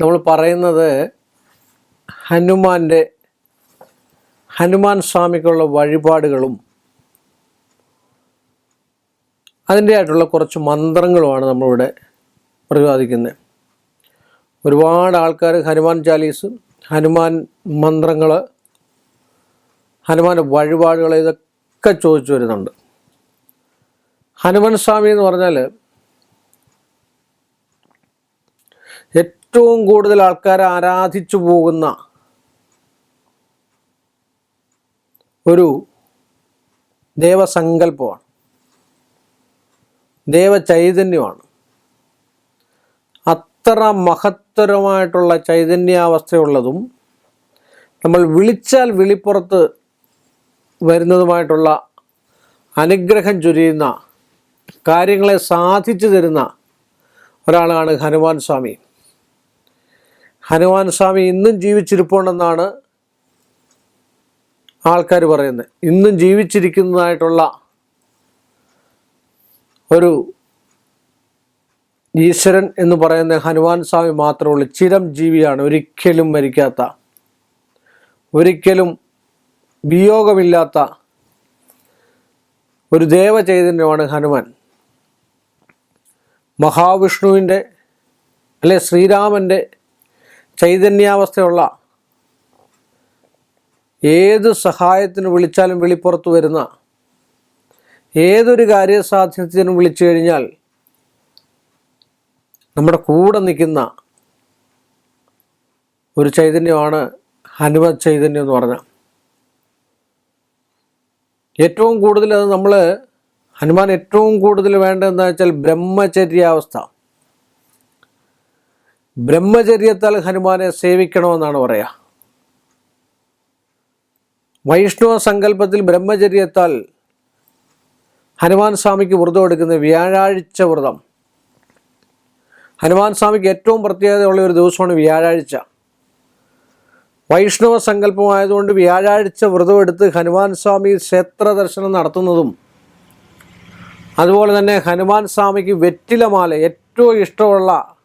നമ്മൾ പറയുന്നത് ഹനുമാന്റെ ഹനുമാൻ സ്വാമിക്കുള്ള വഴിപാടുകളും അതിന്റെ ആയിട്ടുള്ള കുറച്ച് മന്ത്രങ്ങളുമാണ് നമ്മളിവിടെ പ്രതിപാദിക്കുന്നത്. ഒരുപാട് ആൾക്കാർ ഹനുമാൻ ചാലീസ് ഹനുമാൻ മന്ത്രങ്ങൾ ഹനുമാന്റെ വഴിപാടുകൾ ഇതൊക്കെ ചോദിച്ചു വരുന്നുണ്ട്. ഹനുമാൻ സ്വാമി എന്ന് പറഞ്ഞാൽ ഏറ്റവും കൂടുതൽ ആൾക്കാർ ആരാധിച്ചു പോകുന്ന ഒരു ദേവസങ്കല്പമാണ്. ദേവചൈതന്യമാണ്. അത്ര മഹത്തരമായിട്ടുള്ള ചൈതന്യാവസ്ഥയുള്ളതും നമ്മൾ വിളിച്ചാൽ വിളിപ്പുറത്ത് വരുന്നതുമായിട്ടുള്ള അനുഗ്രഹം ചൊരിയുന്ന കാര്യങ്ങളെ സാധിച്ചു തരുന്ന ഒരാളാണ് ഹനുമാൻ സ്വാമി. ഹനുമാൻ സ്വാമി ഇന്നും ജീവിച്ചിരിപ്പുണ്ടെന്നാണ് ആൾക്കാർ പറയുന്നത്. ഇന്നും ജീവിച്ചിരിക്കുന്നതായിട്ടുള്ള ഒരു ഈശ്വരൻ എന്ന് പറയുന്ന ഹനുമാൻ സ്വാമി മാത്രമേ ഉള്ളൂ ചിരം ജീവിയാണ്. ഒരിക്കലും മരിക്കാത്ത ഒരിക്കലും വിയോഗമില്ലാത്ത ഒരു ദേവചൈതന്യമാണ് ഹനുമാൻ. മഹാവിഷ്ണുവിന്റെ അല്ലെ ശ്രീരാമന്റെ ചൈതന്യാവസ്ഥയുള്ള ഏത് സഹായത്തിന് വിളിച്ചാലും വെളിപ്പുറത്ത് വരുന്ന ഏതൊരു കാര്യസാധ്യത്തിനും വിളിച്ചു കഴിഞ്ഞാൽ നമ്മുടെ കൂടെ നിൽക്കുന്ന ഒരു ചൈതന്യമാണ് ഹനുമത് ചൈതന്യം എന്ന് പറഞ്ഞാൽ. ഏറ്റവും കൂടുതൽ അത് നമ്മൾ ഹനുമാൻ ഏറ്റവും കൂടുതൽ വേണ്ടതെന്ന് വെച്ചാൽ ബ്രഹ്മചര്യാവസ്ഥ. ബ്രഹ്മചര്യത്താൽ ഹനുമാനെ സേവിക്കണമെന്നാണ് പറയുക വൈഷ്ണവ സങ്കല്പത്തിൽ ബ്രഹ്മചര്യത്താൽ ഹനുമാൻ സ്വാമിക്ക് വ്രതം എടുക്കുന്ന വ്യാഴാഴ്ച വ്രതം. ഹനുമാൻ സ്വാമിക്ക് ഏറ്റവും പ്രത്യേകതയുള്ള ഒരു ദിവസമാണ് വ്യാഴാഴ്ച. വൈഷ്ണവ സങ്കല്പമായതുകൊണ്ട് വ്യാഴാഴ്ച വ്രതം എടുത്ത് ഹനുമാൻ സ്വാമി ക്ഷേത്ര ദർശനം നടത്തുന്നതും അതുപോലെ തന്നെ ഹനുമാൻ സ്വാമിക്ക് വെറ്റിലമാല ഏറ്റവും ഇഷ്ടമുള്ള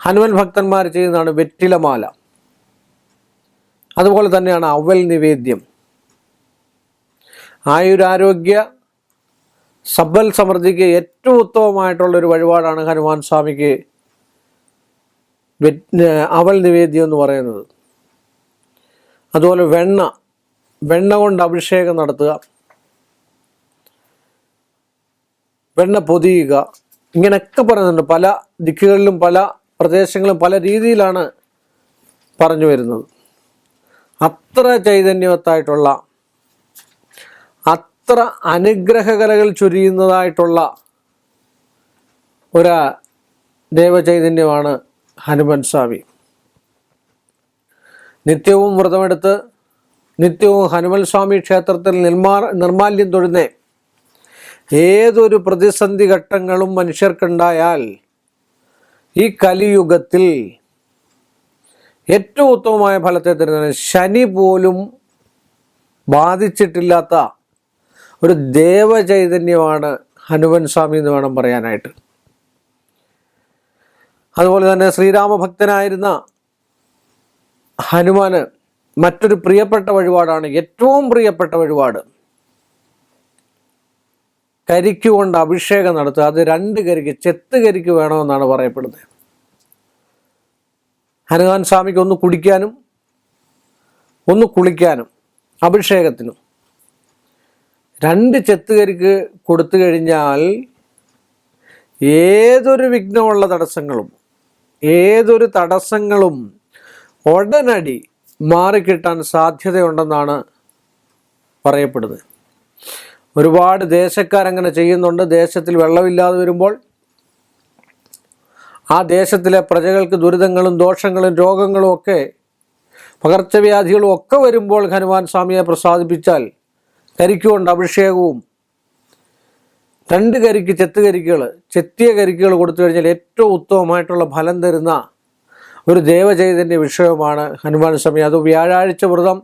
ഹനുമാൻ ഭക്തന്മാർ ചെയ്യുന്നതാണ് വെറ്റിലമാല. അതുപോലെ തന്നെയാണ് അവൽ നിവേദ്യം. ആയുരാരോഗ്യ സബൽ സമൃദ്ധിക്ക് ഏറ്റവും ഉത്തമമായിട്ടുള്ള ഒരു വഴിപാടാണ് ഹനുമാൻ സ്വാമിക്ക് അവൽ നിവേദ്യം എന്ന് പറയുന്നത്. അതുപോലെ വെണ്ണ വെണ്ണ കൊണ്ട് അഭിഷേകം നടത്തുക. വെണ്ണ പൊതിയുക. ഇങ്ങനെയൊക്കെ പറയുന്നുണ്ട്. പല ദിക്കുകളിലും പല പ്രദേശങ്ങളും പല രീതിയിലാണ് പറഞ്ഞു വരുന്നത്. അത്ര ചൈതന്യവത്തായിട്ടുള്ള അത്ര അനുഗ്രഹകലകൾ ചൊരിയുന്നതായിട്ടുള്ള ഒരു ദേവചൈതന്യമാണ് ഹനുമൻ സ്വാമി. നിത്യവും വ്രതമെടുത്ത് നിത്യവും ഹനുമൻ സ്വാമി ക്ഷേത്രത്തിൽ നിർമാ നിർമാല്യം തൊഴുന്നേ. ഏതൊരു പ്രതിസന്ധി ഘട്ടങ്ങളും മനുഷ്യർക്കുണ്ടായാൽ ഈ കലിയുഗത്തിൽ ഏറ്റവും ഉത്തമമായ ഫലത്തെ തരുന്നതിന് ശനി പോലും ബാധിച്ചിട്ടില്ലാത്ത ഒരു ദേവചൈതന്യമാണ് ഹനുമൻ സ്വാമി എന്ന് വേണം പറയാനായിട്ട്. അതുപോലെ തന്നെ ശ്രീരാമഭക്തനായിരുന്ന ഹനുമാന് മറ്റൊരു പ്രിയപ്പെട്ട വഴിപാടാണ് ഏറ്റവും പ്രിയപ്പെട്ട വഴിപാട്. കരിക്ക് കൊണ്ട് അഭിഷേകം നടത്തുക. അത് രണ്ട് കരിക്ക് ചെത്ത് കരിക്ക് വേണമെന്നാണ് പറയപ്പെടുന്നത്. ഹനുമാൻ സ്വാമിക്ക് ഒന്ന് കുടിക്കാനും ഒന്ന് കുളിക്കാനും അഭിഷേകത്തിനും. രണ്ട് ചെത്ത് കരിക്ക് കൊടുത്തു കഴിഞ്ഞാൽ ഏതൊരു വിഘ്നമുള്ള തടസ്സങ്ങളും ഏതൊരു തടസ്സങ്ങളും ഉടനടി മാറിക്കിട്ടാൻ സാധ്യതയുണ്ടെന്നാണ് പറയപ്പെടുന്നത്. ഒരുപാട് ദേശക്കാരങ്ങനെ ചെയ്യുന്നുണ്ട്. ദേശത്തിൽ വെള്ളമില്ലാതെ വരുമ്പോൾ ആ ദേശത്തിലെ പ്രജകൾക്ക് ദുരിതങ്ങളും ദോഷങ്ങളും രോഗങ്ങളും ഒക്കെ പകർച്ചവ്യാധികളും ഒക്കെ വരുമ്പോൾ ഹനുമാൻ സ്വാമിയെ പ്രസാദിപ്പിച്ചാൽ കരിക്കുകൊണ്ട് അഭിഷേകവും രണ്ട് കരിക്ക് ചെത്ത് കരിക്കുകൾ ചെത്തിയ കരിക്കുകൾ കൊടുത്തു കഴിഞ്ഞാൽ ഏറ്റവും ഉത്തമമായിട്ടുള്ള ഫലം തരുന്ന ഒരു ദേവചൈതന്യ വിഷയമാണ് ഹനുമാൻ സ്വാമി. അത് വ്യാഴാഴ്ച വ്രതം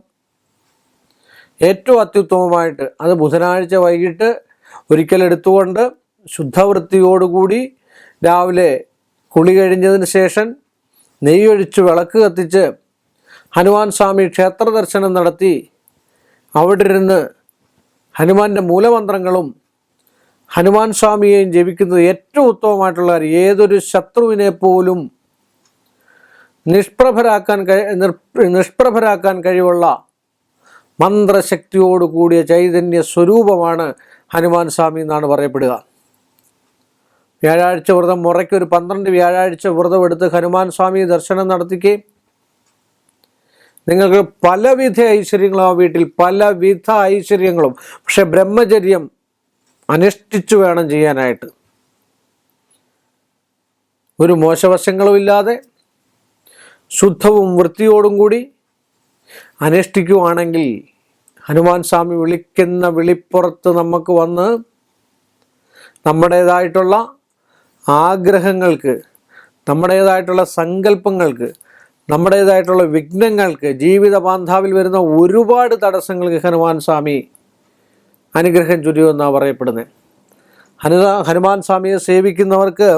ഏറ്റവും അത്യുത്തമമായിട്ട് അത് ബുധനാഴ്ച വൈകിട്ട് ഒരിക്കൽ എടുത്തുകൊണ്ട് ശുദ്ധവൃത്തിയോടുകൂടി രാവിലെ കുളി കഴിഞ്ഞതിന് ശേഷം നെയ്യൊഴിച്ച് വിളക്ക് കത്തിച്ച് ഹനുമാൻ സ്വാമി ക്ഷേത്ര ദർശനം നടത്തി അവിടെ ഇരുന്ന് ഹനുമാന്റെ മൂലമന്ത്രങ്ങളും ഹനുമാൻ സ്വാമിയെയും ജപിക്കുന്നത് ഏറ്റവും ഉത്തമമായിട്ടുള്ള ഏതൊരു ശത്രുവിനെ പോലും നിഷ്പ്രഭരാക്കാൻ കഴി- നിഷ്പ്രഭരാക്കാൻ കഴിവുള്ള മന്ത്രശക്തിയോട് കൂടിയ ചൈതന്യ സ്വരൂപമാണ് ഹനുമാൻ സ്വാമി എന്നാണ് പറയപ്പെടുക. വ്യാഴാഴ്ച വ്രതം മുറയ്ക്ക് ഒരു പന്ത്രണ്ട് വ്യാഴാഴ്ച വ്രതം എടുത്ത് ഹനുമാൻ സ്വാമി ദർശനം നടത്തിക്കുകയും നിങ്ങൾക്ക് പലവിധ ഐശ്വര്യങ്ങളും ആ വീട്ടിൽ പലവിധ ഐശ്വര്യങ്ങളും. പക്ഷെ ബ്രഹ്മചര്യം അനുഷ്ഠിച്ചു വേണം ചെയ്യാനായിട്ട്. ഒരു മോശവശങ്ങളും ഇല്ലാതെ ശുദ്ധവും വൃത്തിയോടും കൂടി അനുഷ്ഠിക്കുവാണെങ്കിൽ ഹനുമാൻ സ്വാമി വിളിക്കുന്ന വിളിപ്പുറത്ത് നമുക്ക് വന്ന് നമ്മുടേതായിട്ടുള്ള ആഗ്രഹങ്ങൾക്ക് നമ്മുടേതായിട്ടുള്ള സങ്കല്പങ്ങൾക്ക് നമ്മുടേതായിട്ടുള്ള വിഘ്നങ്ങൾക്ക് ജീവിത ബാന്ധാവിൽ വരുന്ന ഒരുപാട് തടസ്സങ്ങൾക്ക് ഹനുമാൻ സ്വാമി അനുഗ്രഹം ചുരിയുമെന്നാണ് പറയപ്പെടുന്നത് ഹനു ഹനുമാൻ സ്വാമിയെ സേവിക്കുന്നവർക്ക്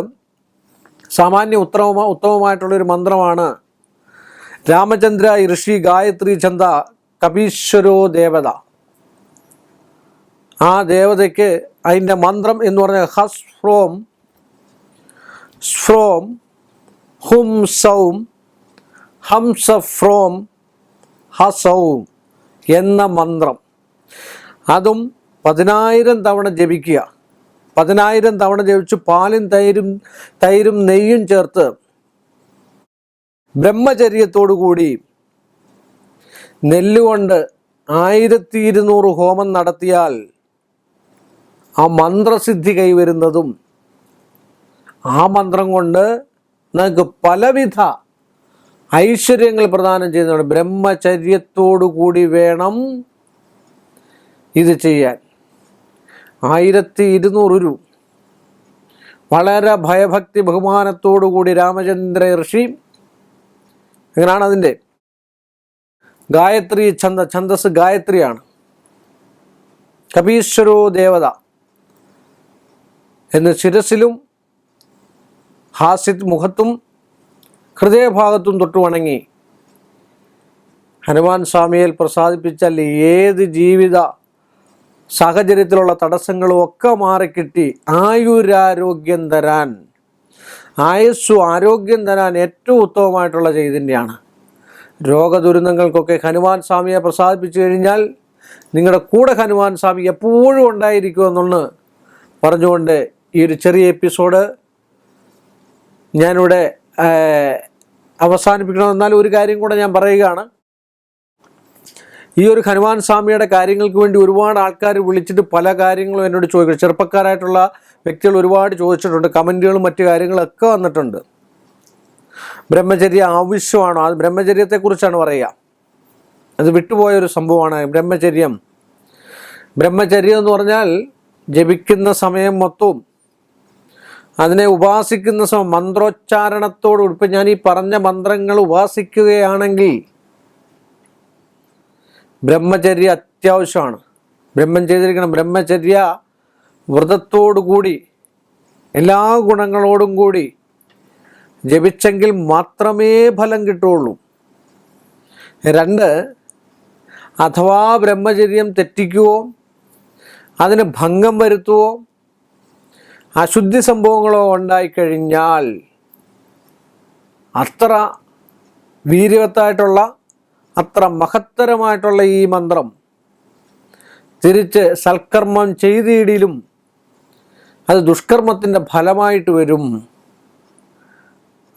സാമാന്യ ഉത്തമ ഉത്തമമായിട്ടുള്ളൊരു മന്ത്രമാണ് രാമചന്ദ്ര ഋഷി ഗായത്രി ചന്ദ കപീശ്വരോ ദേവത. ആ ദേവതയ്ക്ക് അതിന്റെ മന്ത്രം എന്ന് പറഞ്ഞ ഹസ് ഫ്രോം ഫ്രോം ഹും സൗം ഹംസ ഫ്രോം ഹസൗം എന്ന മന്ത്രം. അതും പതിനായിരം തവണ ജപിക്കുക. പതിനായിരം തവണ ജപിച്ച് പാലും തൈരും തൈരും നെയ്യും ചേർത്ത് ബ്രഹ്മചര്യത്തോടു കൂടി നെല്ലുകൊണ്ട് ആയിരത്തി ഇരുന്നൂറ് ഹോമം നടത്തിയാൽ ആ മന്ത്രസിദ്ധി കൈവരുന്നതും ആ മന്ത്രം കൊണ്ട് നമുക്ക് പലവിധ ഐശ്വര്യങ്ങൾ പ്രദാനം ചെയ്യുന്നതാണ്. ബ്രഹ്മചര്യത്തോടു കൂടി വേണം ഇത് ചെയ്യാൻ. ആയിരത്തി ഇരുന്നൂറ് രൂപ. വളരെ ഭയഭക്തി ബഹുമാനത്തോടു കൂടി രാമചന്ദ്ര ഋഷി എങ്ങനെയാണ് അതിന്റെ? ഗായത്രി ഛന്ദ ഛന്ദസ് ഗായത്രിയാണ്. കപീശ്വരോ ദേവത എന്ന് ശിരസിലും ഹാസ്യത് മുഖത്തും ഹൃദയഭാഗത്തും തൊട്ട് വണങ്ങി. ഹനുമാൻ സ്വാമിയിൽ പ്രസാദിപ്പിച്ചാൽ ഏത് ജീവിത സാഹചര്യത്തിലുള്ള തടസ്സങ്ങളും ഒക്കെ മാറിക്കിട്ടി. ആയുരാരോഗ്യം തരാൻ. ആയുസ്സു ആരോഗ്യം തരാൻ ഏറ്റവും ഉത്തമമായിട്ടുള്ള ചെയ്തിന്റെയാണ് രോഗദുരിതങ്ങൾക്കൊക്കെ ഹനുമാൻ സ്വാമിയെ പ്രസാദിപ്പിച്ചു കഴിഞ്ഞാൽ നിങ്ങളുടെ കൂടെ ഹനുമാൻ സ്വാമി എപ്പോഴും ഉണ്ടായിരിക്കുമെന്നുള്ള പറഞ്ഞുകൊണ്ട് ഈ ഒരു ചെറിയ എപ്പിസോഡ് ഞാനിവിടെ അവസാനിപ്പിക്കണം. എന്നാൽ ഒരു കാര്യം കൂടെ ഞാൻ പറയുകയാണ്. ഈ ഒരു ഹനുമാൻ സ്വാമിയുടെ കാര്യങ്ങൾക്ക് വേണ്ടി ഒരുപാട് ആൾക്കാർ വിളിച്ചിട്ട് പല കാര്യങ്ങളും എന്നോട് ചോദിക്കും. ചെറുപ്പക്കാരായിട്ടുള്ള വ്യക്തികൾ ഒരുപാട് ചോദിച്ചിട്ടുണ്ട്. കമന്റുകളും മറ്റു കാര്യങ്ങളൊക്കെ വന്നിട്ടുണ്ട്. ബ്രഹ്മചര്യ ആവശ്യമാണോ? അത് ബ്രഹ്മചര്യത്തെക്കുറിച്ചാണ് പറയുക. അത് വിട്ടുപോയ ഒരു സംഭവമാണ് ബ്രഹ്മചര്യം. ബ്രഹ്മചര്യം എന്ന് പറഞ്ഞാൽ ജപിക്കുന്ന സമയം മൊത്തവും അതിനെ ഉപാസിക്കുന്ന സമയം മന്ത്രോച്ചാരണത്തോടുകൂടി ഇപ്പം ഞാൻ ഈ പറഞ്ഞ മന്ത്രങ്ങൾ ഉപാസിക്കുകയാണെങ്കിൽ ബ്രഹ്മചര്യ അത്യാവശ്യമാണ്. ബ്രഹ്മം ചെയ്തിരിക്കണം. ബ്രഹ്മചര്യ വ്രതത്തോടു കൂടി എല്ലാ ഗുണങ്ങളോടും കൂടി ജപിച്ചെങ്കിൽ മാത്രമേ ഫലം കിട്ടുള്ളൂ രണ്ട് അഥവാ ബ്രഹ്മചര്യം തെറ്റിക്കുവോ അതിന് ഭംഗം വരുത്തുവോ അശുദ്ധി സംഭവങ്ങളോ ഉണ്ടായിക്കഴിഞ്ഞാൽ അത്ര വീര്യവത്തായിട്ടുള്ള അത്ര മഹത്തരമായിട്ടുള്ള ഈ മന്ത്രം. തിരിച്ച് സൽക്കർമ്മം ചെയ്തിടിലും അത് ദുഷ്കർമ്മത്തിന്റെ ഫലമായിട്ട് വരും.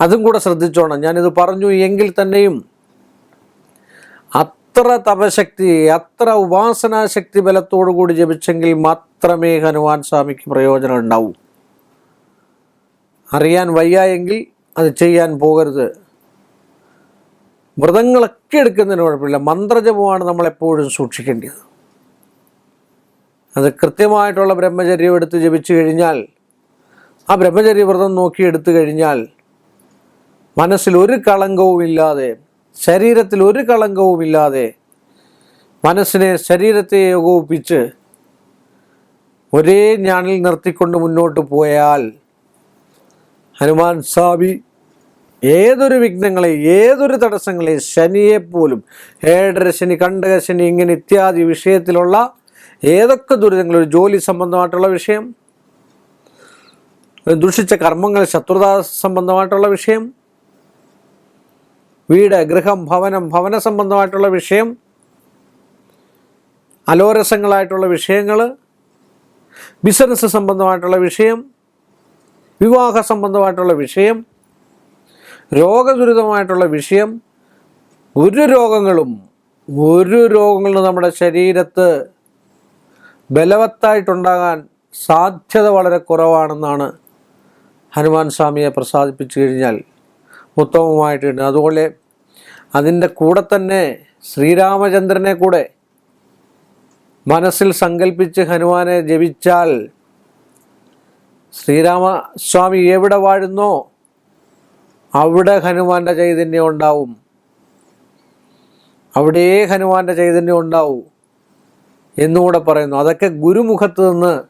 അതും കൂടെ ശ്രദ്ധിച്ചോണം. ഞാനിത് പറഞ്ഞു എങ്കിൽ തന്നെയും അത്ര തപശക്തി അത്ര ഉപാസനാശക്തി ബലത്തോടു കൂടി ജപിച്ചെങ്കിൽ മാത്രമേ ഹനുമാൻ സ്വാമിക്ക് പ്രയോജനം ഉണ്ടാവൂ. അറിയാൻ വയ്യ എങ്കിൽ അത് ചെയ്യാൻ പോകരുത്. വ്രതങ്ങളൊക്കെ എടുക്കുന്നതിന് കുഴപ്പമില്ല. മന്ത്രജപമാണ് നമ്മളെപ്പോഴും സൂക്ഷിക്കേണ്ടത്. അത് കൃത്യമായിട്ടുള്ള ബ്രഹ്മചര്യം എടുത്ത് ജപിച്ചു കഴിഞ്ഞാൽ ആ ബ്രഹ്മചര്യ വ്രതം നോക്കി എടുത്തു കഴിഞ്ഞാൽ മനസ്സിൽ ഒരു കളങ്കവും ഇല്ലാതെ ശരീരത്തിൽ ഒരു കളങ്കവും ഇല്ലാതെ മനസ്സിനെ ശരീരത്തെ ഏകോപിപ്പിച്ച് ഒരേ ഞാണിൽ നിർത്തിക്കൊണ്ട് മുന്നോട്ട് പോയാൽ ഹനുമാൻ സ്വാമി ഏതൊരു വിഘ്നങ്ങളെ ഏതൊരു തടസ്സങ്ങളെ ശനിയെപ്പോലും ഏഴര ശനി കണ്ടക ശനി ഇങ്ങനെ ഇത്യാദി വിഷയത്തിലുള്ള ഏതൊക്കെ ദുരിതങ്ങൾ ഒരു ജോലി സംബന്ധമായിട്ടുള്ള വിഷയം ദുഷിച്ച കർമ്മങ്ങൾ ശത്രുത സംബന്ധമായിട്ടുള്ള വിഷയം വീട് ഗൃഹം ഭവനം ഭവന സംബന്ധമായിട്ടുള്ള വിഷയം അലോരസങ്ങളായിട്ടുള്ള വിഷയങ്ങൾ ബിസിനസ് സംബന്ധമായിട്ടുള്ള വിഷയം വിവാഹ സംബന്ധമായിട്ടുള്ള വിഷയം രോഗദുരിതമായിട്ടുള്ള വിഷയം ഒരു രോഗങ്ങളും ഒരു രോഗങ്ങളും നമ്മുടെ ശരീരത്ത് ബലവത്തായിട്ടുണ്ടാകാൻ സാധ്യത വളരെ കുറവാണെന്നാണ് ഹനുമാൻ സ്വാമിയെ പ്രസാദിപ്പിച്ചു കഴിഞ്ഞാൽ ഉത്തമമായിട്ടുണ്ട്. അതുപോലെ അതിന്റെ കൂടെ തന്നെ ശ്രീരാമചന്ദ്രനെ കൂടെ മനസ്സിൽ സങ്കല്പിച്ച് ഹനുമാനെ ജപിച്ചാൽ ശ്രീരാമസ്വാമി എവിടെ വാഴുന്നോ അവിടെ ഹനുമാന്റെ ചൈതന്യം ഉണ്ടാവും. അവിടെ ഹനുമാന്റെ ചൈതന്യം ഉണ്ടാവും എന്നുകൂടെ പറയുന്നു. അതൊക്കെ ഗുരുമുഖത്ത് നിന്ന്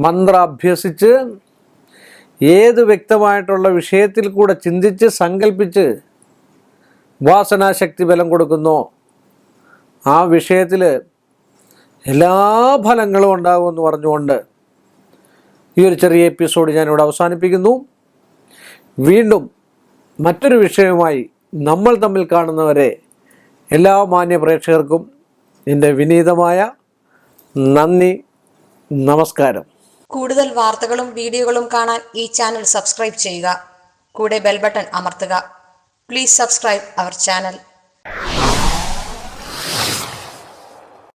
മന്ത്ര അഭ്യസിച്ച് ഏത് വ്യക്തമായിട്ടുള്ള വിഷയത്തിൽ കൂടെ ചിന്തിച്ച് സങ്കല്പിച്ച് വാസനാശക്തി ബലം കൊടുക്കുന്നോ ആ വിഷയത്തിൽ എല്ലാ ഫലങ്ങളും ഉണ്ടാകുമെന്ന് പറഞ്ഞുകൊണ്ട് ഈ ഒരു ചെറിയ എപ്പിസോഡ് ഞാനിവിടെ അവസാനിപ്പിക്കുന്നു. വീണ്ടും മറ്റൊരു വിഷയവുമായി നമ്മൾ തമ്മിൽ കാണുന്നവരെ എല്ലാ മാന്യ പ്രേക്ഷകർക്കും എന്റെ വിനീതമായ നന്ദി നമസ്കാരം. കൂടുതൽ വാർത്തകളും വീഡിയോകളും കാണാൻ ഈ ചാനൽ സബ്സ്ക്രൈബ് ചെയ്യുക. കൂടെ ബെൽബട്ടൺ അമർത്തുക. Please subscribe our channel